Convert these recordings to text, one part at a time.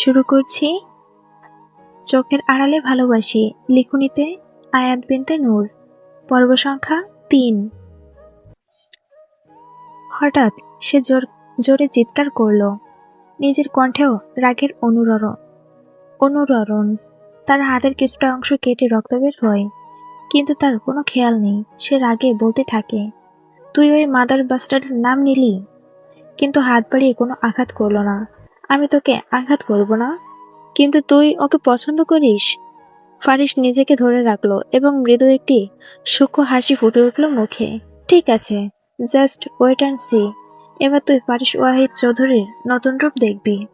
শুরু করছি। চোখের আড়ালে ভালোবাসি, লিখুনিতে আয়াত বিনতে নূর। পর্ব সংখ্যা তিন। হঠাৎ সে জোর, জোরে চিৎকার করল। নিজের কণ্ঠেও রাগের অনুরণ অনুরণ তার হাতের কিছুটা অংশ কেটে রক্ত বের হয়, কিন্তু তার কোনো খেয়াল নেই। সে রাগে বলতে থাকে, তুই ওই মাদার বাস্টারের নাম নিলি? কিন্তু হাত বাড়িয়ে কোনো আঘাত করল না। আমি তোকে আঘাত করব না। কিন্তু তুই ওকে পছন্দ করিস? ফারিস নিজেকে ধরে রাখল এবং মৃদু একটি সূক্ষ্ম হাসি ফুটে উঠল মুখে। ঠিক আছে, জাস্ট ওয়েট অ্যান্ড সি। এবার তুই ফারিস ওয়াহিদ চৌধুরীর নতুন রূপ দেখবি।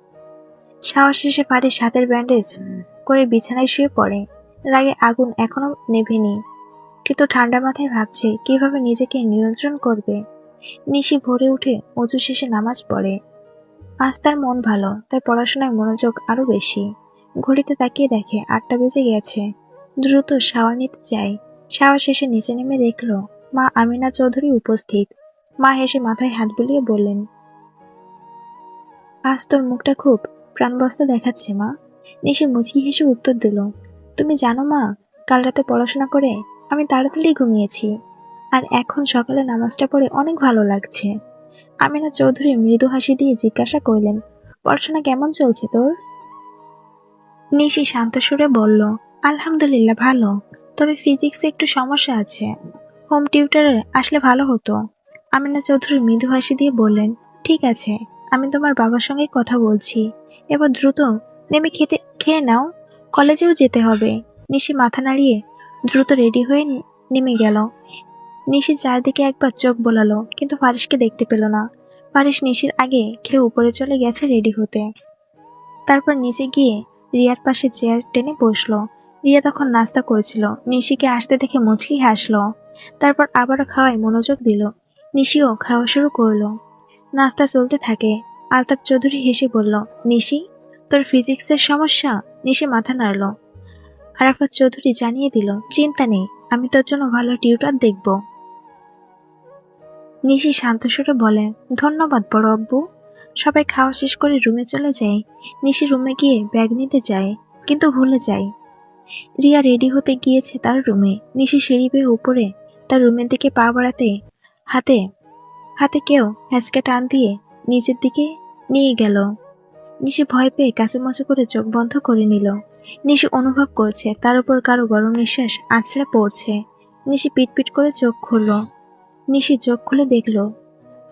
সাহস শেষে ফারিস হাতের ব্যান্ডেজ করে বিছানায় শুয়ে পড়ে। রাগে আগুন এখনও নেভেনি। কিন্তু ঠান্ডা মাথায় ভাবছে কীভাবে নিজেকে নিয়ন্ত্রণ করবে। নিশি ভোরে উঠে অজু শেষে নামাজ পড়ে। আজ তার মন ভালো, তাই পড়াশোনায় মনোযোগ আরও বেশি। ঘড়িতে তাকিয়ে দেখে আটটা বেজে গেছে। দ্রুত শাওয়ার নিতে যায় শাওয়ার শেষে নিচে নেমে দেখল, মা আমিনা চৌধুরী উপস্থিত। মা হেসে মাথায় হাত বুলিয়ে বললেন, আজ তোর মুখটা খুব প্রাণবস্ত দেখাচ্ছে, মা। নিশি মুচকি হেসে উত্তর দিল, তুমি জানো, মা, কাল রাতে পড়াশোনা করে আমি তাড়াতাড়ি ঘুমিয়েছি। আর এখন সকালে নামাজটা পড়ে অনেক ভালো লাগছে। আমিনা চৌধুরী মৃদু হাসি দিয়ে জিজ্ঞাসা করলেন, পড়াশোনা কেমন চলছে তোর? নিশি শান্ত সুরে বলল, আলহামদুলিল্লাহ, ভালো। তবে ফিজিক্সে একটু সমস্যা আছে। হোম টিউটারে আসলে ভালো হতো। আমিনা চৌধুরী মৃদু হাসি দিয়ে বললেন, ঠিক আছে, আমি তোমার বাবার সঙ্গে কথা বলছি। এবার দ্রুত নেমে খেতে, খেয়ে নাও। কলেজেও যেতে হবে। নিশি মাথা নাড়িয়ে দ্রুত রেডি হয়ে নেমে গেল। নিশি চারদিকে একবার চোখ বোলালো, কিন্তু ফারিসকে দেখতে পেল না। ফারিস নিশির আগে খেয়ে উপরে চলে গেছে রেডি হতে। তারপর নিচে গিয়ে রিয়ার পাশে চেয়ার টেনে বসল। রিয়া তখন নাস্তা করেছিল। নিশিকে আসতে দেখে মুচকি হাসলো। তারপর আবারও খাওয়ায় মনোযোগ দিল। নিশিও খাওয়া শুরু করল। নাস্তা চলতে থাকে। আলতাপ চৌধুরী হেসে বলল, নিশি, তোর ফিজিক্সের সমস্যা? নিশি মাথা নাড়ল। আরাফাত চৌধুরী জানিয়ে দিল, চিন্তা নেই, আমি তোর জন্য ভালো টিউটার দেখব। নিশি শান্ত সুরে বলে, ধন্যবাদ বড় আব্বু। সবাই খাওয়া শেষ করে রুমে চলে যায়। নিশি রুমে গিয়ে ব্যাগ নিতে যায়, কিন্তু ভুলে যায়। রিয়া রেডি হতে গিয়েছে তার রুমে। নিশি সিঁড়ি বেয়ে উপরে তার রুমের দিকে পা বাড়াতে হাতে হাতে কেউ হ্যাঁচকে টান দিয়ে নিচের দিকে নিয়ে গেল। নিশি ভয় পেয়ে কাচুমাচু করে চোখ বন্ধ করে নিল। নিশি অনুভব করছে তার উপর কারও গরম নিঃশ্বাস আছড়ে পড়ছে। নিশি পিটপিট করে চোখ খুলল। নিশি চোখ খুলে দেখল,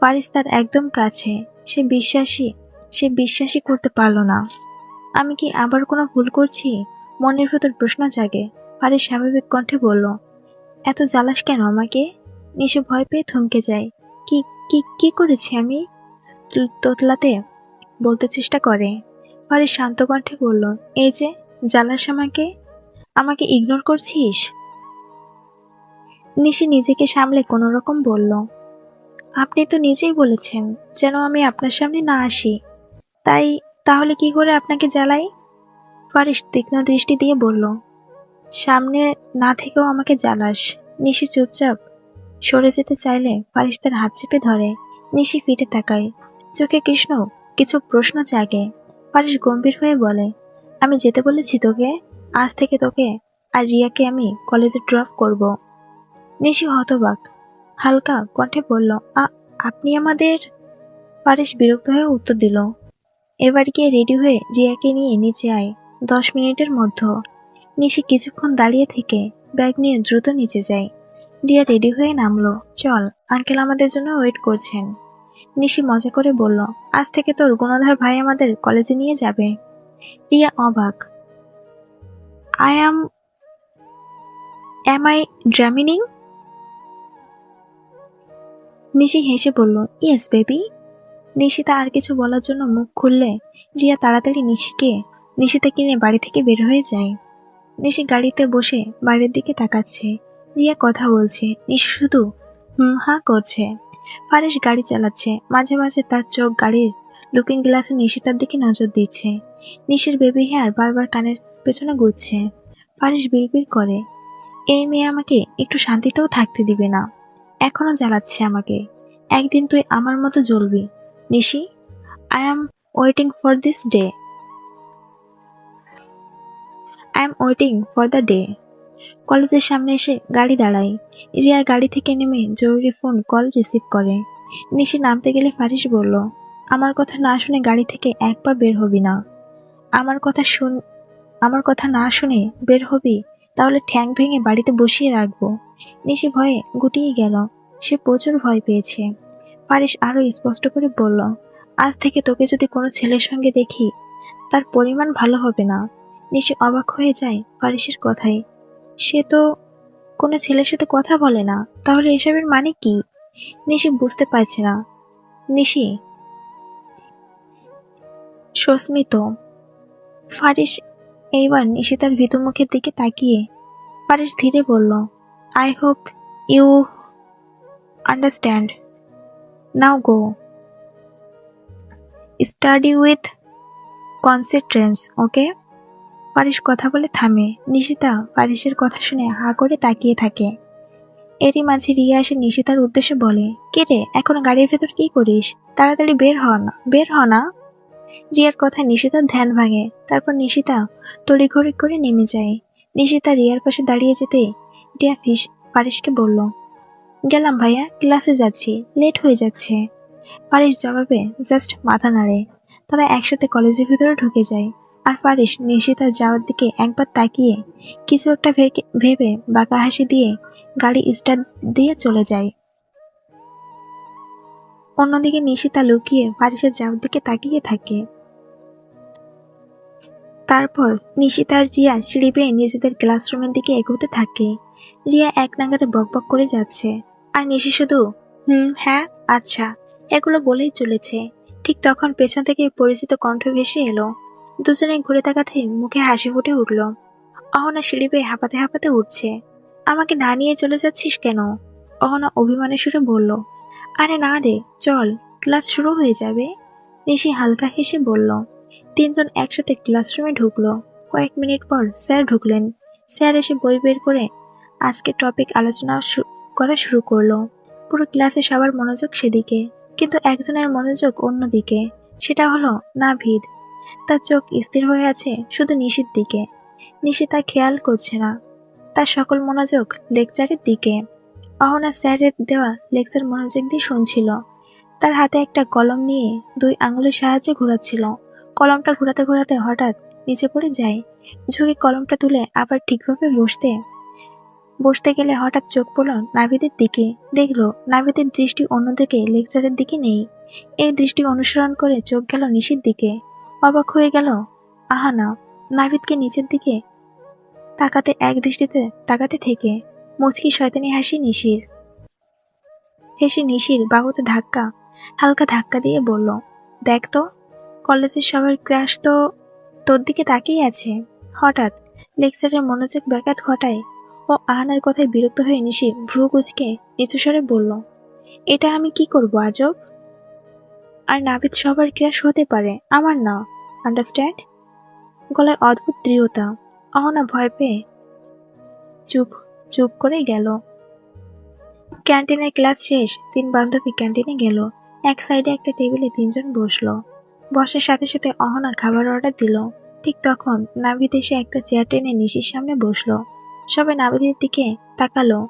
ফারিস তার একদম কাছে। সে বিশ্বাসী, সে বিশ্বাসই করতে পারল না। আমি কি আবার কোনো ভুল করছি? মনের ভেতর প্রশ্ন জাগে। ফারিস স্বাভাবিক কণ্ঠে বলল, এত জ্বালাস কেন আমাকে? নিশি ভয় পেয়ে থমকে যায়। কি কি কি করেছি আমি? তোতলাতে বলতে চেষ্টা করে। ফারিস শান্ত কণ্ঠে বলল, এই যে, জ্বালাস আমাকে? আমাকে ইগনোর করছিস? নিশি নিজেকে সামলে কোনো রকম বলল, আপনি তো নিজেই বলেছেন যেন আমি আপনার সামনে না আসি। তাই তাহলে কি করে আপনাকে জ্বালাই? ফারিস তীক্ষ্ণ দৃষ্টি দিয়ে বলল, সামনে না থেকেও আমাকে জ্বালাস। নিশি চুপচাপ সরে যেতে চাইলে ফারিস তার হাত চেপে ধরে। নিশি ফিরে তাকায়। চোখে কৃষ্ণ কিছু প্রশ্ন জাগে। ফারিস গম্ভীর হয়ে বলে, আমি যেতে বলেছি তোকে। আজ থেকে তোকে আর রিয়াকে আমি কলেজে ড্রপ করব। নিশি হতবাক। হালকা কণ্ঠে বলল আপনি আমাদের পারেশ বিরক্ত হয়ে উত্তর দিল, এবার গিয়ে রেডি হয়ে রিয়াকে নিয়ে নিচে আয়, দশ মিনিটের মধ্যে নিশি কিছুক্ষণ দাঁড়িয়ে থেকে ব্যাগ নিয়ে দ্রুত নিচে যায়। রিয়া রেডি হয়ে নামলো, চল, আঙ্কেল আমাদের জন্য ওয়েট করছেন নিশি মজা করে বলল, আজ থেকে তোর গুণধর ভাই আমাদের কলেজে নিয়ে যাবে রিয়া অবাক I am am I dreaming Nishi হেসে বলল ইয়েস বেবি নিশিতা আর কিছু বলার জন্য মুখ খুললে রিয়া তাড়াতাড়ি নিশিকে নিশিতা কিনে বাড়ি থেকে বের হয়ে যায়। নিশি গাড়িতে বসে বাইরের দিকে তাকাচ্ছে। রিয়া কথা বলছে, নিশি শুধু হুম হা করছে। ফারিস গাড়ি চালাচ্ছে। মাঝে মাঝে তার চোখ গাড়ির লুকিং গ্লাসে নিশিতার দিকে নজর দিচ্ছে। নিশির বেবি হেয়ার বারবার কানের পেছনে ঘুরছে। ফারিস বিড়বিড় করে, এই মেয়ে আমাকে একটু শান্তিতেও থাকতে দিবে না। এখনও জ্বালাচ্ছে আমাকে। একদিন তুই আমার মতো জ্বলবি। Nishi I am waiting for this day I am waiting for the day কলেজের সামনে এসে গাড়ি দাঁড়ায় রিয়া গাড়ি থেকে নেমে জরুরি ফোন কল রিসিভ করে। নিশি নামতে গেলে ফারিস বলল, আমার কথা না শুনে গাড়ি থেকে এক পা বের হবি না। আমার কথা শুন, আমার কথা না শুনে বের হবি তাহলে ঠ্যাং ভেঙে বাড়িতে বসিয়ে রাখব। নিশি ভয়ে গুটিয়ে গেল। সে প্রচুর ভয় পেয়েছে। ফারিস আরও স্পষ্ট করে বলল, আজ থেকে তোকে যদি কোনো ছেলের সঙ্গে দেখি, তার পরিমাণ ভালো হবে না। নিশি অবাক হয়ে যায় ফারিসের কথায়। সে তো কোনো ছেলের সাথে কথা বলে না, তাহলে এসবের মানে কি? নিশি বুঝতে পারছে না। নিশি? সস্মিত। ফারিস এইবার নিশিতার ভীতু মুখের দিকে তাকিয়ে ফারিস ধীরে বলল I hope you understand now go. Study with concentration okay Paris কথা বলে থামে। নিশিতা পারিসের কথা শুনে হা করে তাকিয়ে থাকে। এরই মাঝে রিয়া এসে নিশিতার উদ্দেশ্যে বলে, কে রে? এখন গাড়ির ভেতর কি করিস? তাড়াতাড়ি বের হ না, বের হ না। রিয়ার কথায় নিশিতার ধ্যান ভাঙে। তারপর নিশিতা তড়ি তড়িঘড়ি করে নেমে যায়। নিশিতা রিয়ার পাশে দাঁড়িয়ে যেতে রিয়া ফিস পারিসকে বলল, গেলাম ভাইয়া, ক্লাসে যাচ্ছি, লেট হয়ে যাচ্ছে। পারিস জবাবে জাস্ট মাথা নাড়ে। তারা একসাথে কলেজের ভিতরে ঢুকে যায়। আর পারিস নিশিতা যাওয়ার দিকে একবার তাকিয়ে কিছু একটা ভেবে বাঁকা হাসি দিয়ে গাড়ি স্টার্ট দিয়ে চলে যায়। অন্যদিকে নিশিতা লুকিয়ে পারিসের যাওয়ার দিকে তাকিয়ে থাকে। তারপর নিশিতার রিয়া সিঁড়ি পেয়ে নিজেদের ক্লাসরুমের দিকে এগোতে থাকে। রিয়া এক নাগারে বকবক করে যাচ্ছে। আর নিশি শুধু, হুম হ্যাঁ আচ্ছা এগুলো বলেই চলেছে। ঠিক তখন পেছন থেকে পরিচিত কণ্ঠ ভেসে এলো। দুজনে ঘুরে তাকাতে মুখে হাসি ফুটে উঠল। অহনা সিঁড়ি বেয়ে হাঁপাতে হাঁপাতে উঠছে। আমাকে না নিয়ে চলে যাচ্ছিস কেন? অহনা অভিমানের সুরে বলল আরে না রে, চল, ক্লাস শুরু হয়ে যাবে। নিশি হালকা হেসে বলল, তিনজন একসাথে ক্লাসরুমে ঢুকলো। কয়েক মিনিট পর স্যার ঢুকলেন। স্যার এসে বই বের করে আজকে টপিক আলোচনা করা শুরু করল। পুরো ক্লাসে সবার মনোযোগ সেদিকে, কিন্তু একজনের মনোযোগ অন্যদিকে। সেটা হলো না নাভিদ। তার চোখ স্থির হয়ে আছে শুধু নিশির দিকে। নিশি তা খেয়াল করছে না। তার সকল মনোযোগ লেকচারের দিকে। অহনা স্যারের দেওয়া লেকচার মনোযোগ দিয়ে শুনছিল। তার হাতে একটা কলম নিয়ে দুই আঙুলের সাহায্যে ঘোরাচ্ছিল। কলমটা ঘোরাতে ঘোরাতে হঠাৎ নিচে পড়ে যায়। ঝুঁকে কলমটা তুলে আবার ঠিকভাবে বসতে। বসতে গেলে হঠাৎ চোখ পড়ল নাভিদের দিকে। দেখল নাভিদের দৃষ্টি অন্যদিকে লেকচারের দিকে নেই। এই দৃষ্টি অনুসরণ করে চোখ গেল নিশির দিকে। অবাক হয়ে গেল আহানা নাভিদকে নিচের দিকে তাকাতে এক দৃষ্টিতে তাকাতে থেকে। মুচকি শয়তানি হাসি নিশির। হেসে নিশির বাহুতে ধাক্কা, হালকা ধাক্কা দিয়ে বলল, দেখ তো, কলেজের সবার ক্রাশ তো তোর দিকে তাকিয়ে আছে। হঠাৎ লেকচারের মনোযোগ ব্যাঘাত ঘটায় ও আহানার কথায় বিরক্ত হয়ে নিশি ভ্রু কুচকে নিচু স্বরে বলল, এটা আমি কি করব আজব? আর নাবিদ সবার ক্রাশ হতে পারে, আমার না আন্ডারস্ট্যান্ড গলায় অদ্ভুত দৃঢ়তা, অহনা ভয় পেয়ে চুপ চুপ করে গেল। ক্যান্টিনের ক্লাস শেষ, তিন বান্ধবী ক্যান্টিনে গেল। এক সাইডে একটা টেবিলে তিনজন বসল। বসার সাথে সাথে অহনা খাবার অর্ডার দিল। ঠিক তখন নাবিদ এসে একটা চেয়ার টেনে নিশির সামনে বসল। সবাই নাবিদের দিকে তাকালো।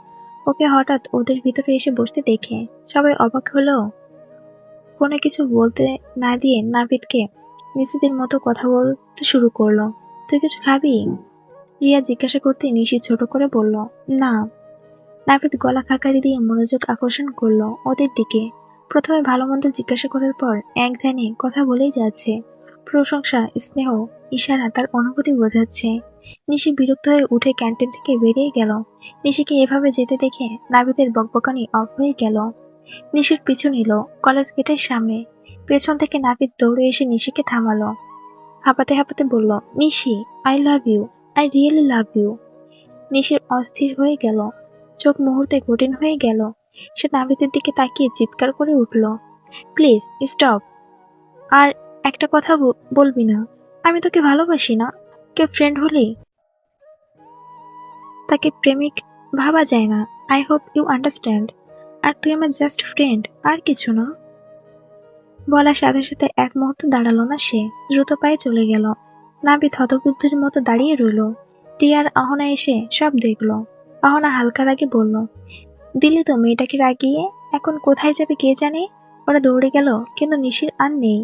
ওকে হঠাৎ ওদের ভিতরে এসে বসতে দেখে সবাই অবাক হলো। কোনো কিছু বলতে না দিয়ে নাবিদকে নিজেদের মতো কথা বলতে শুরু করল। তুই কিছু খাবি? রিয়া জিজ্ঞাসা করতে নিশি ছোট করে বলল, না। নাবিদ গলা খাকারি দিয়ে মনোযোগ আকর্ষণ করল ওদের দিকে। প্রথমে ভালো মন্দ জিজ্ঞাসা করার পর এক ধ্যানে কথা বলেই যাচ্ছে। প্রশংসা, স্নেহ, ইশারা তার অনুভূতি বোঝাচ্ছে। নিশি বিরক্ত হয়ে উঠে ক্যান্টিন থেকে বেরিয়ে গেল। নিশিকে এভাবে যেতে দেখে নাবিদের বকবকানি অফ হয়ে গেল। নিশির পিছু নিল কলেজ গেটের সামনে। পেছন থেকে নাবিদ দৌড়ে এসে নিশিকে থামালো। হাঁপাতে হাঁপাতে বলল, Nishi I love you I really love you নিশির অস্থির হয়ে গেল। চোখ মুহূর্তে কঠিন হয়ে গেল। সে নাবিদের দিকে তাকিয়ে চিৎকার করে উঠল। Please, stop. আর একটা কথা বলবি না। আমি তোকে ভালোবাসি না। কেউ ফ্রেন্ড হলেই তাকে প্রেমিক ভাবা যায় না। আই হোপ ইউ আন্ডারস্ট্যান্ড আর তুই আমার জাস্ট ফ্রেন্ড আর কিছু না। বলার সাথে সাথে এক মুহূর্ত দাঁড়াল না সে। দ্রুত পায়ে চলে গেল। নাবিদ হতবুদ্ধির মতো দাঁড়িয়ে রইল। টিয়ার অহনা এসে সব দেখল। অহনা হালকা রাগে বলল, দিলি তো মেয়েটাকে রাগিয়ে, এখন কোথায় যাবে কে জানে? ওরা দৌড়ে গেল, কিন্তু নিশির আর নেই।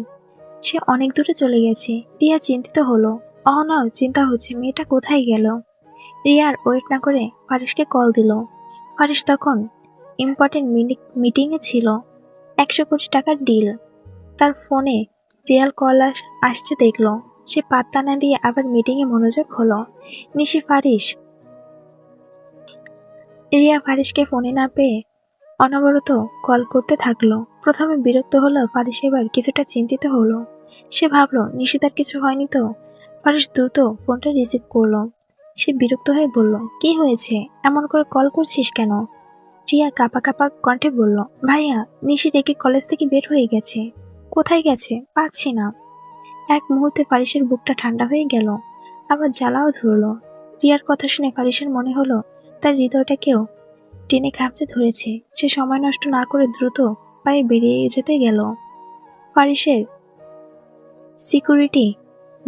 সে অনেক দূরে চলে গেছে। রিয়া চিন্তিত হলো। অহনাও চিন্তা হচ্ছে, মেয়েটা কোথায় গেল? রিয়ার ওয়েট না করে ফারিসকে কল দিল। ফারিস তখন ইম্পর্টেন্ট মিটিংয়ে ছিল। একশো কোটি টাকার ডিল। তার ফোনে রিয়াল কল আসছে দেখল। সে পাত্তা না দিয়ে আবার মিটিংয়ে মনোযোগ হলো। নিশি ফারিস রিয়া ফারিসকে ফোনে না পেয়ে অনবরত কল করতে থাকল। প্রথমে বিরক্ত হলো ফারিস এবার কিছুটা চিন্তিত হলো। সে ভাবলো নিশিতার কিছু হয়নি তো? ফারিস দ্রুত ফোনটা রিসিভ করল। সে বিরক্ত হয়ে বলল, কি হয়েছে? এমন করে কল করছিস কেন? রিয়া কাপা কাপা কণ্ঠে বলল, ভাইয়া, নিশি রেখে কলেজ থেকে বের হয়ে গেছে। কোথায় গেছে? পাচ্ছি না। এক মুহূর্তে ফারিসের বুকটা ঠান্ডা হয়ে গেল। আবার জ্বালাও ধরলো। রিয়ার কথা শুনে ফারিসের মনে হলো, তার হৃদয়টাকেও টেনে খামচে ধরেছে। সে সময় নষ্ট না করে দ্রুত পায়ে বেরিয়ে যেতে গেল। ফারিসের সিকিউরিটি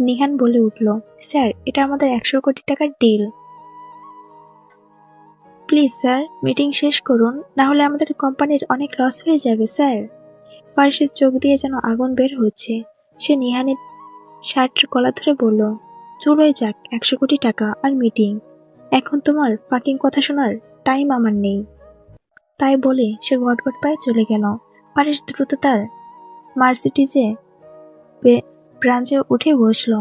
নিহান বলে উঠল, স্যার, এটা আমাদের একশো কোটি টাকার ডিল। প্লিজ, স্যার, মিটিং শেষ করুন, না হলে আমাদের কোম্পানির অনেক লস হয়ে যাবে, স্যার। ফারিসের চোখ দিয়ে যেন আগুন বের হচ্ছে। সে নিহানের শার্টের গলা ধরে বলল চলোই যাক, একশো কোটি টাকা আর মিটিং এখন তোমার ফাকিং কথা শোনার টাইম আমার নেই। তাই বলে সে গটগট পায়ে চলে গেল। পারিস দ্রুত তার মার্সিটিজে ব্রাঞ্চে উঠে বসল।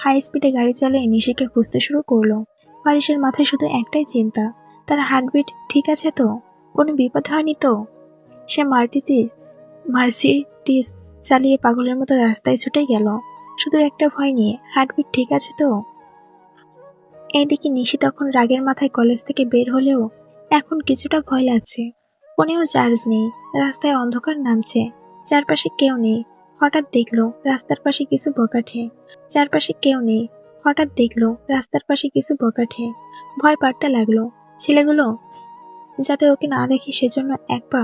হাই স্পিডে গাড়ি চালিয়ে নিশিকে খুঁজতে শুরু করল। পারিসের মাথায় শুধু একটাই চিন্তা, তার হার্টবিট ঠিক আছে তো? কোনো বিপদ হয়নি তো? সে মার্টিসিস মার্সিটিস চালিয়ে পাগলের মতো রাস্তায় ছুটে গেল। শুধু একটা ভয় নিয়ে, হার্টবিট ঠিক আছে তো? এদিকে নিশি তখন রাগের মাথায় কলেজ থেকে বের হলেও এখন কিছুটা ভয় লাগছে। ফোনেও চার্জ নেই, রাস্তায় অন্ধকার নামছে, চারপাশে কেউ নেই। হঠাৎ দেখল, রাস্তার পাশে কিছু বকাঠে। চারপাশে কেউ নেই, হঠাৎ দেখল, রাস্তার পাশে কিছু বকাঠে। ভয় পাড়তে লাগল, ছেলেগুলো, যাতে ওকে না দেখি সেজন্য এক পা,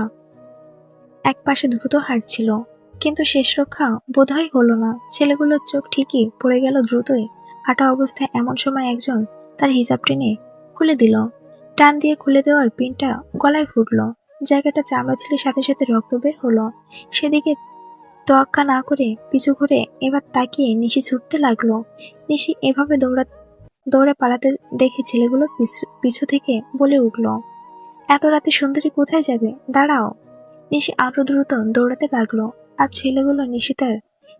এক পাশে দ্রুত হাঁটছিল। কিন্তু শেষ রক্ষা বোধহয় হলো না। ছেলেগুলোর চোখ ঠিকই পড়ে গেল দ্রুতই। হাঁটা অবস্থায় এমন সময় একজন তার হিসাব টেনে খুলে দিল। টান দিয়ে খুলে দেওয়ার পিনটা গলায় ফুটলো। জায়গাটা চামড়া ছেলের সাথে সাথে রক্ত বের হলো। সেদিকে তোয়াক্কা না করে পিছু ঘুরে এবার তাকিয়ে নিশি ছুটতে লাগল। নিশি এভাবে দৌড়া, দৌড়ে পালাতে দেখে ছেলেগুলো পিছু থেকে বলে উঠল, এত রাতে সুন্দরী কোথায় যাবে? দাঁড়াও। নিশি আরও দ্রুত দৌড়াতে লাগল। আর ছেলেগুলো নিশিতার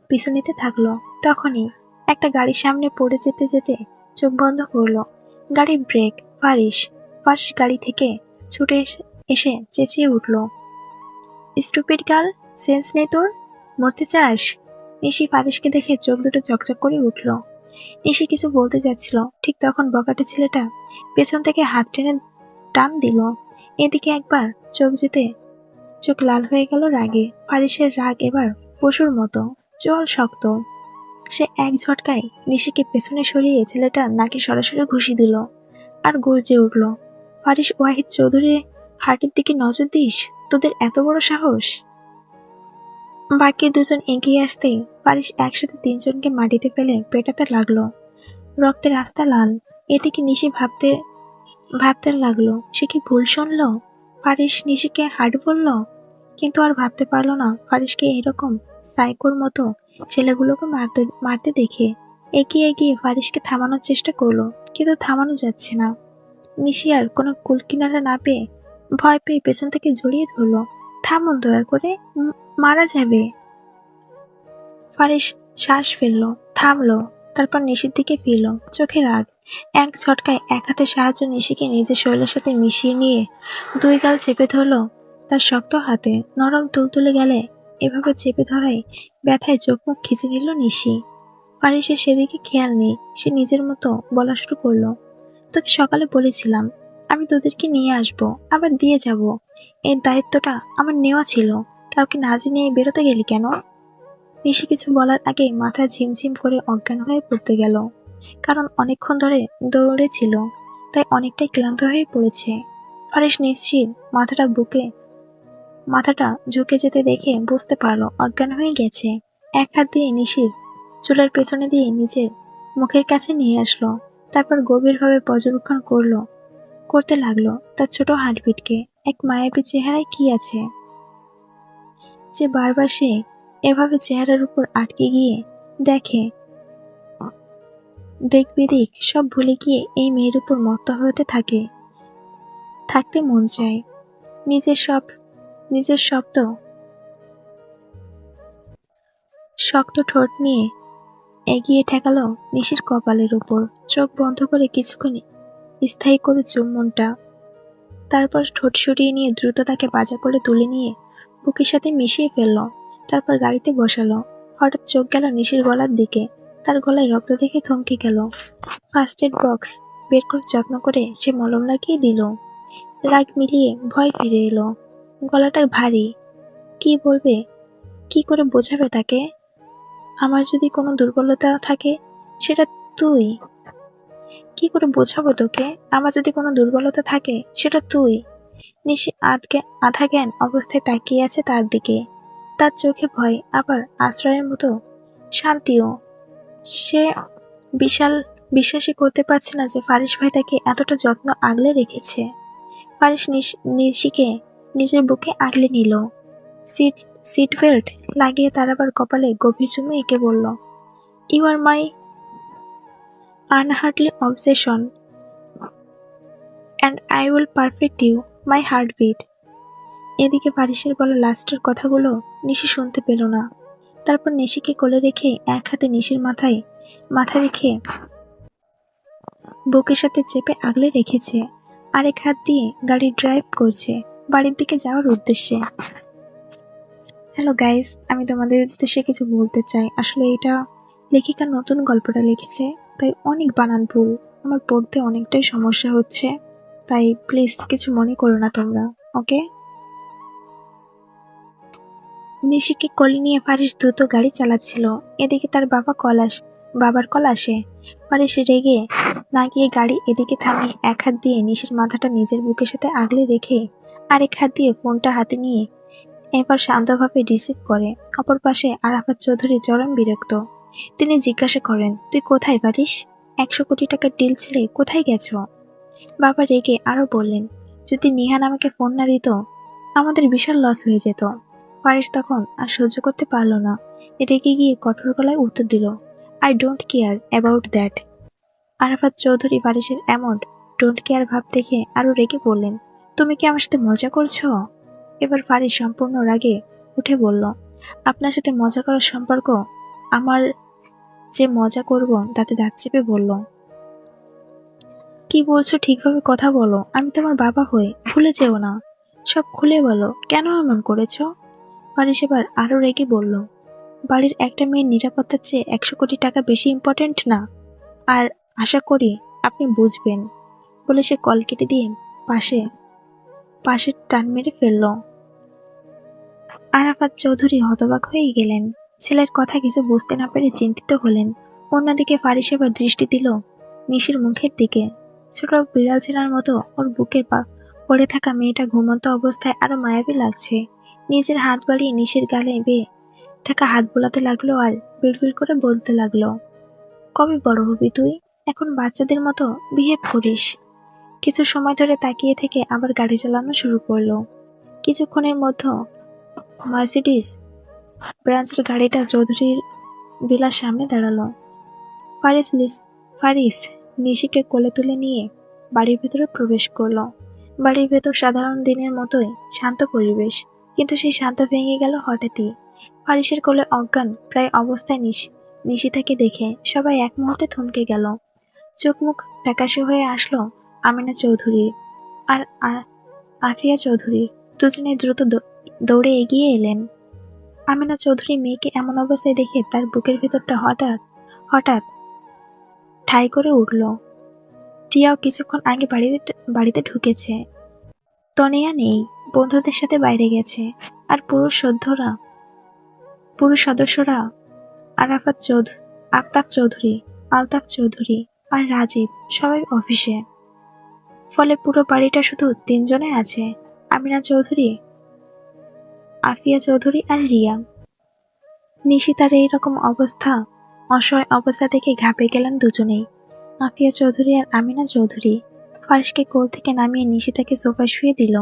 পিছু নিতে থাকল। তখনই একটা গাড়ির সামনে পড়ে যেতে যেতে চোখ বন্ধ করল। গাড়ির ব্রেক ফারিস ফারিস গাড়ি থেকে ছুটে এসে চেঁচিয়ে উঠল। স্টুপিড গার্ল সেন্স নেই তোর? মরতে চাস? নিশি ফারিসকে দেখে চোখ দুটো চকচক করে উঠল। নিশি কিছু বলতে যাচ্ছিল। ঠিক তখন বকাটে ছেলেটা পেছন থেকে হাত টেনে টান দিল। এদিকে একবার চোখ যেতে চোখ লাল হয়ে গেল রাগে। ফারিসের রাগ এবার পশুর মতো জল শক্ত। সে এক ঝটকায় নিশিকে পেছনে সরিয়ে ছেলেটা নাকি সরাসরি ঘুষি দিল আর গর্জে উঠল, ফারিস ওয়াহিদ চৌধুরী, হাটের দিকে নজর দিস? তোদের এত বড় সাহস? বাকি দুজন এগিয়ে আসতেই ফারিস একসাথে তিনজনকে মাটিতে ফেলে পেটাতে লাগল। রক্তের রাস্তা লাল। এদিকে নিশি ভাবতে ভাবতে লাগল, সে কি ভুল শুনল? ফারিস নিশিকে হাট বলল। কিন্তু আর ভাবতে পারল না ফারিসকে এরকম সাইকোর মতো ছেলেগুলোকে মারতে মারতে দেখে। এগিয়ে এগিয়ে ফারিসকে থামানোর চেষ্টা করল, কিন্তু থামানো যাচ্ছে না। নিশি আর কোনো কুলকিনারা না পেয়ে ভয় পেয়ে পেছন থেকে জড়িয়ে ধরলো। থামুন দয়া করে মারা যাবে। ফারিস শ্বাস ফেলল, থামলো। তারপর নিশির দিকে ফিরল। চোখে রাগ। এক ঝটকায় এক হাতে সাহায্য নিশিকে নিজের শরীরের সাথে মিশিয়ে নিয়ে দুই গাল চেপে ধরলো তার শক্ত হাতে। নরম তুলতুলে গেলে এভাবে চেপে ধরায় ব্যথায় চোখ মুখ খিচে নিল নিশি। পারি সে সেদিকে খেয়াল নেই। সে নিজের মতো বলা শুরু করল। তোকে সকালে বলেছিলাম, আমি তোদেরকে নিয়ে আসব, আবার দিয়ে যাব। এর দায়িত্বটা আমার নেওয়া ছিল। কাউকে না জানিয়ে বেরোতে গেলি কেন? ঋষি কিছু বলার আগে মাথা ঝিমঝিম করে অজ্ঞান হয়ে পড়তে গেল। কারণ অনেকক্ষণ ধরে দৌড়েছিল, তাই অনেকটাই ক্লান্ত হয়ে পড়েছে। ফারিস নিশ্চিত মাথাটা বুকে, মাথাটা ঝুঁকে যেতে দেখে বুঝতে পারল অজ্ঞান হয়ে গেছে। এক হাত দিয়ে নিশির চুলের পেছনে দিয়ে নিজের মুখের কাছে নিয়ে আসলো, তারপর গভীরভাবে পর্যবেক্ষণ করল, করতে লাগল তার ছোট হার্টবিটকে। এক মায়াবী চেহারায় কি আছে? যে বারবার সে এভাবে চেহারার উপর আটকে গিয়ে দেখে দেখ বিদিক সব ভুলে গিয়ে এই মেয়ের উপর মত্ত হতে থাকে। থাকতে মন চায়। নিজের সব, নিজের শব্দ। শক্ত ঠোঁট নিয়ে এগিয়ে ঠেকালো নিশির কপালের উপর। চোখ বন্ধ করে কিছুক্ষণ স্থায়ী করে চুম্বনটা তারপর ঠোঁট সরিয়ে নিয়ে দ্রুত তাকে বাজা করে তুলে নিয়ে বুকের সাথে মিশিয়ে ফেলল। তারপর গাড়িতে বসালো। হঠাৎ চোখ গেল নিশির গলার দিকে। তার গলায় রক্ত দেখে থমকে গেল। ফার্স্ট এড বক্স বের করে যত্ন করে সে মলম লাগিয়ে দিল। রাগ মিলিয়ে ভয় ফিরে এলো। গলাটা ভারী। কি বলবে? কি করে বোঝাবে তাকে? আমার যদি কোনো দুর্বলতা থাকে, সেটা তুই। কি করে বোঝাবো তোকে? আমার যদি কোনো দুর্বলতা থাকে, সেটা তুই। নিশি আধ আধা জ্ঞান অবস্থায় তাকিয়ে আছে তার দিকে। তার চোখে ভয়, আবার আশ্রয়ের মতো শান্তিও। সে বিশাল বিশ্বাসই করতে পারছে না যে ফারিস ভাই তাকে এতটা যত্ন আগলে রেখেছে। ফারিস নিশিকে নিজের বুকে আগলে নিল। সিট সিট বেল্ট লাগিয়ে তার আবার কপালে গভীর চুমে এঁকে বলল you are my unhealthy obsession and I will perfect you my heartbeat এদিকে পারিসের বলা লাস্টের কথাগুলো নিশি শুনতে পেল না। তারপর নিশিকে কোলে রেখে এক হাতে নিশির মাথায় মাথা রেখে বুকের সাথে চেপে আগলে রেখেছে আরেক হাত দিয়ে গাড়ি ড্রাইভ করছে বাড়ির দিকে যাওয়ার উদ্দেশ্যে। হ্যালো গাইস আমি তোমাদের উদ্দেশ্যে কিছু বলতে চাই। আসলে এটা লেখিকা নতুন গল্পটা লিখেছে, তাই অনেক বানান ভুল। আমার পড়তে অনেকটাই সমস্যা হচ্ছে, তাই প্লিজ কিছু মনে করো না তোমরা ওকে নিশিকে কলি নিয়ে ফারিস দ্রুত গাড়ি চালাচ্ছিল। এদিকে তার বাবা কল আস বাবার কল আসে। ফারিস রেগে না গিয়ে গাড়ি এদিকে থামিয়ে এক হাত দিয়ে নিশির মাথাটা নিজের বুকের সাথে আগলে রেখে আরেক হাত দিয়ে ফোনটা হাতে নিয়ে এবার শান্তভাবে রিসিভ করে। অপর পাশে আরাফাত চৌধুরী চরম বিরক্ত। তিনি জিজ্ঞাসা করেন, তুই কোথায় পারিস একশো কোটি টাকার ডিল ছেড়ে কোথায় গেছ? বাবা রেগে আরও বললেন, যদি নিহান আমাকে ফোন না দিত, আমাদের বিশাল লস হয়ে যেত। পারিস তখন আর সহ্য করতে পারল না। রেগে গিয়ে কঠোর গলায় উত্তর দিল I don't care about that Arafat Chowdhury পারিসের এমন ডোন্ট কেয়ার ভাব দেখে আরও রেগে বললেন, তুমি কি আমার সাথে মজা করছ? এবার ফারিস সম্পূর্ণ রাগে উঠে বলল, আপনার সাথে মজা করার সম্পর্ক আমার যে মজা করব তাতে দাঁত চেপে বলল, কি বলছো ঠিকভাবে কথা বলো, আমি তোমার বাবা হয়ে ভুলে যেও না। সব খুলে বলো, কেন এমন করেছ? পারিস এবার আরও রেগে বলল, বাড়ির একটা মেয়ের নিরাপত্তার চেয়ে একশো কোটি টাকা বেশি ইম্পর্টেন্ট না। আর আশা করি আপনি বুঝবেন, বলে সে কল কেটে দিয়ে পাশে পাশে টান মেরে ফেলল। আরাফাত চৌধুরী হতবাক হয়ে গেলেন। ছেলের কথা কিছু বুঝতে না পেরে চিন্তিত হলেন। অন্যদিকে ফারিস এবার দৃষ্টি দিল নিশির মুখের দিকে। ছোট বিড়াল ছেনার মতো ওর বুকের পা পড়ে থাকা মেয়েটা ঘুমন্ত অবস্থায় আরও মায়াবী লাগছে। নিজের হাত বাড়িয়ে নিশির গালে বেয়ে থাকা হাত বোলাতে লাগল আর বিড়বিড় করে বলতে লাগল, কবে বড় হবি তুই? এখন বাচ্চাদের মতো বিহেভ করিস। কিছু সময় ধরে তাকিয়ে থেকে আবার গাড়ি চালানো শুরু করল। কিছুক্ষণের মধ্যে মার্সিডিস ব্রাঞ্চের গাড়িটা চৌধুরীর বিলার সামনে দাঁড়াল। ফারিস লিস, ফারিস নিশিকে কোলে তুলে নিয়ে বাড়ির ভেতরে প্রবেশ করল। বাড়ির ভেতর সাধারণ দিনের মতোই শান্ত পরিবেশ। কিন্তু সেই শান্ত ভেঙে গেল হঠাৎই। ফারিসের কোলে অজ্ঞান, প্রায় অবস্থায় নিশ, নিশিতাকে দেখে সবাই এক মুহূর্তে থমকে গেল। চোখ মুখ ফ্যাকাশে হয়ে আসলো আমিনা চৌধুরী আর আফিয়া চৌধুরী। দুজনে দ্রুত দৌড়ে এগিয়ে এলেন। আমিনা চৌধুরী মেয়েকে এমন অবস্থায় দেখে তার বুকের ভেতরটা হঠাৎ হঠাৎ ঠাই করে উঠল। টিয়াও কিছুক্ষণ আগে বাড়িতে বাড়িতে ঢুকেছে। তনিয়া নেই। বন্ধুদের সাথে বাইরে গেছে, আর পুরুষ সদ্যরা। পুরুষ সদস্যরা আরাফাত চৌধ, আফতাব চৌধুরী, আলতাফ চৌধুরী আর রাজীব সবাই অফিসে। ফলে পুরো বাড়িটা শুধু তিনজনে আছে, আমিনা চৌধুরী, আফিয়া চৌধুরী আর রিয়া। নিশিতার এইরকম অবস্থা, অসহায় অবস্থা দেখে ঘাবড়ে গেলেন দুজনেই। আফিয়া চৌধুরী আর আমিনা চৌধুরী। ফারিসকে কোল থেকে নামিয়ে নিশিতাকে সোফায় শুয়ে দিল।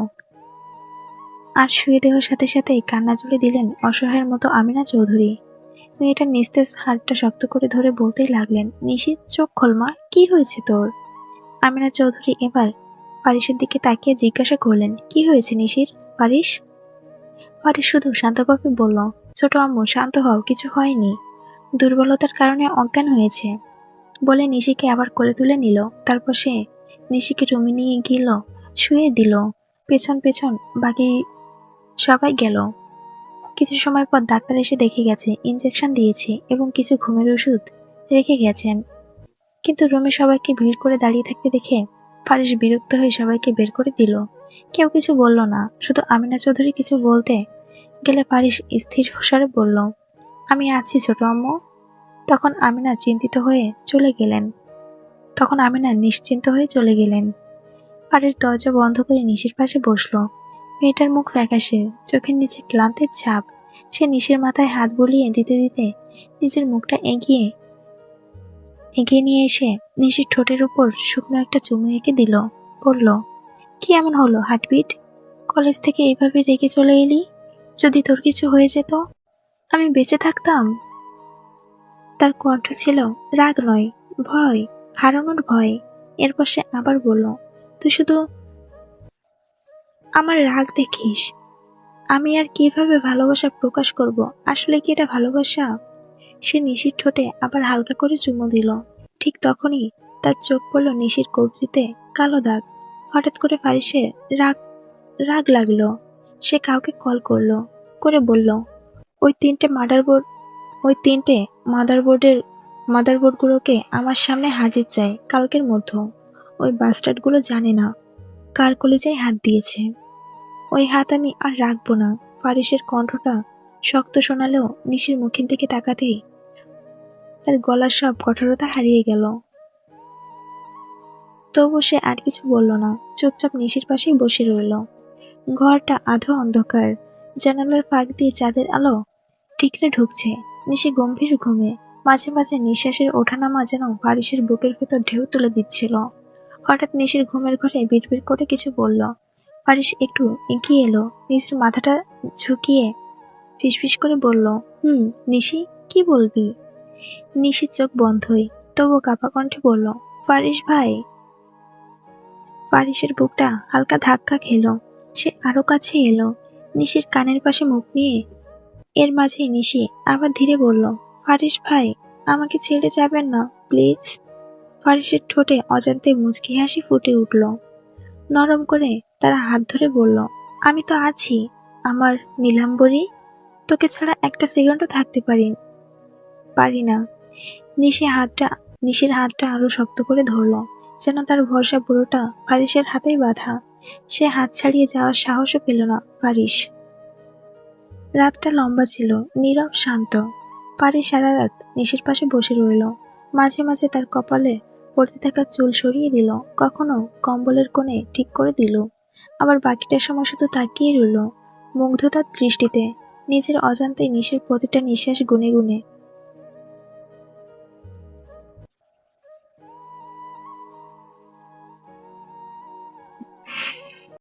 আর শুয়ে দেওয়ার সাথে সাথেই কান্না জুড়ে দিলেন অসহায়ের মতো আমিনা চৌধুরী। মেয়েটার নিস্তেজ হাতটা শক্ত করে ধরে বলতেই লাগলেন নিশিত চোখ খোলমা কি হয়েছে তোর? আমিনা চৌধুরী এবার পারিসের দিকে তাকিয়ে জিজ্ঞাসা করলেন, কি হয়েছে নিশির? পারিস? পারিস শুধু শান্তভাবে বলল, ছোট আম্মু, শান্ত হও, কিছু হয়নি। দুর্বলতার কারণে অজ্ঞান হয়েছে। বলে নিশিকে আবার কোলে তুলে নিল। তারপর সে নিশিকে রুমে নিয়ে গেল, শুয়ে দিল। পেছন পেছন বাকি সবাই গেল। কিছু সময় পর ডাক্তার এসে দেখে গেছে ইঞ্জেকশন দিয়েছে এবং কিছু ঘুমের ওষুধ রেখে গেছেন। কিন্তু রুমে সবাইকে ভিড় করে দাঁড়িয়ে থাকতে দেখে ফারিস বিরক্ত হয়ে সবাইকে বের করে দিল। কেউ কিছু বলল না, শুধু আমিনা চৌধুরী কিছু বলতে গেলে পারিস স্থির স্বরে বলল, আমি আছি ছোট আম্মু। তখন আমিনা চিন্তিত হয়ে চলে গেলেন। তখন আমিনা নিশ্চিন্ত হয়ে চলে গেলেন। পারিস দরজা বন্ধ করে নিশির পাশে বসল। মেয়েটার মুখ ফ্যাকাশে, চোখের নিচে ক্লান্তের ছাপ। সে নিশির মাথায় হাত বুলিয়ে দিতে দিতে নিজের মুখটা এগিয়ে এগিয়ে নিয়ে এসে নিশির ঠোঁটের উপর শুকনো একটা চুমু এঁকে দিল। বলল, কি এমন হলো, হার্টবিট? কলেজ থেকে এইভাবে রেগে চলে এলি? যদি তোর কিছু হয়ে যেত, আমি বেঁচে থাকতাম? তার কণ্ঠ ছিল রাগ নয় ভয়, হারানোর ভয়। এরপর সে আবার বলল, তুই শুধু আমার রাগ দেখিস। আমি আর কীভাবে ভালোবাসা প্রকাশ করব? আসলে কি এটা ভালোবাসা? সে নিশির ঠোঁটে আবার হালকা করে চুমু দিল। ঠিক তখনই তার চোখ পড়ল নিশির কবজিতে কালো দাগ। হঠাৎ করে ফারিসের রাগ রাগ লাগল। সে কাউকে কল করল, করে বলল, ওই তিনটে মাদারবোর্ড, ওই তিনটে মাদারবোর্ডের, মাদারবোর্ডগুলোকে আমার সামনে হাজির চাই কালকের মধ্যে। ওই বাস্টার্ডগুলো জানে না কার কলেজায় হাত দিয়েছে। ওই হাত আমি আর রাখব না। ফারিসের কণ্ঠটা শক্ত শোনালেও নিশির মুখের দিকে তাকাতেই তার গলার সব কঠোরতা হারিয়ে গেল। তবু সে আর কিছু বলল না, চুপচাপ নিশির পাশেই বসে রইল। ঘরটা আধো অন্ধকার, জানালার ফাঁক দিয়ে চাঁদের আলো ঠিকরে ঢুকছে। নিশি গম্ভীর ঘুমে মাঝে মাঝে নিঃশ্বাসের ওঠানামা যেন ফারিসের বুকের ভেতর ঢেউ তুলে দিচ্ছিল। হঠাৎ নিশির ঘুমের ঘরে বিড়বিড় করে কিছু বলল ফারিস একটু এগিয়ে এলো। নিজের মাথাটা ঝুঁকিয়ে ফিসফিস করে বলল, হুম, নিশি, কি বলবি? নিশির চোখ বন্ধই। তবু কাপা কণ্ঠে বলল ফারিস ভাই? ফারিসের বুকটা হালকা ধাক্কা খেল। সে আরও কাছে এলো। নিশির কানের পাশে মুখ নিয়ে এর মাঝে নিশি আবার ধীরে বলল ফারিস ভাই, আমাকে ছেড়ে যাবেন না, প্লিজ? ফারিসের ঠোঁটে অজান্তে মুচকি হাসি ফুটে উঠল। নরম করে তারা হাত ধরে বলল, আমি তো আছি, আমার নীলাম্বরী, তোকে ছাড়া একটা সেকেন্ডও থাকতে পারি পারি না। নিশি হাতটা, নিশির হাতটা আরও শক্ত করে ধরলো, যেন তার ভরসা পুরোটা ফারিসের হাতেই বাঁধা। সে হাত ছাড়িয়ে যাওয়ার সাহসও পেল না ফারিস। রাতটা লম্বা ছিল, নীরব, শান্ত। পারি সারা রাত নিশির পাশে বসে রইল। মাঝে মাঝে তার কপালে পড়তে থাকা চুল সরিয়ে দিল। কখনো কম্বলের কোণে ঠিক করে দিল। আবার বাকিটার সময় শুধু তাকিয়ে রইল, মুগ্ধতার দৃষ্টিতে, নিজের অজান্তে নিশের প্রতিটা নিঃশ্বাস গুনে গুনে।